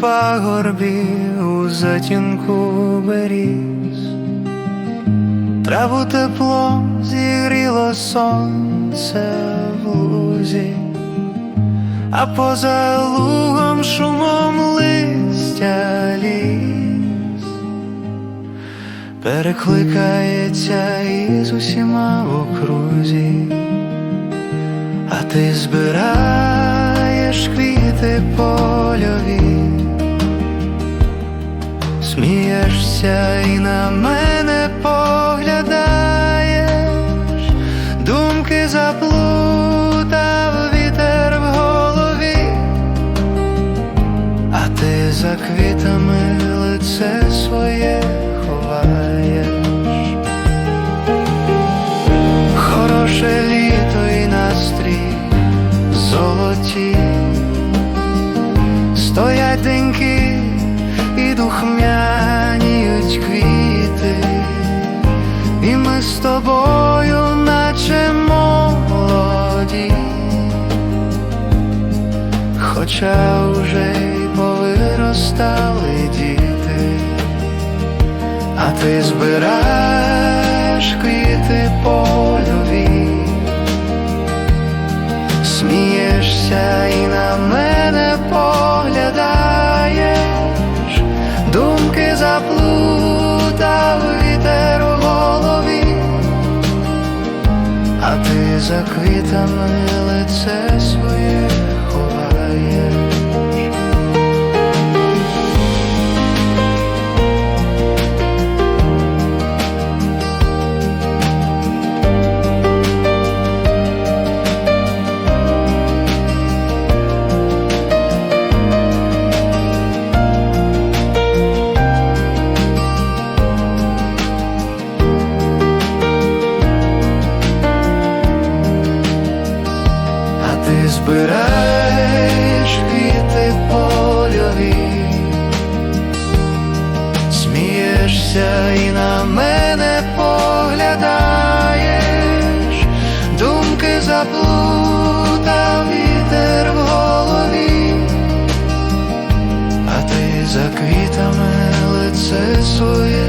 пагорбі у затінку беріз, траву тепло зігріло сонце в лузі, а поза лугом шумом листя ліс перекликається із усіма в окрузі, а ти збираєш квіти польові, смієшся і на мене поглядаєш, думки заплутав вітер в голові, а ти за квітами лице своє ховаєш. Стоять деньки і духмяніють квіти, і ми з тобою, наче молоді, хоча вже й повиростали діти, а ти збираєш квіти польові а ти за квітами лице своє ховаєш. Смієшся і на мене поглядаєш, думки заплутав вітер в голові, а ти за квітами лице своє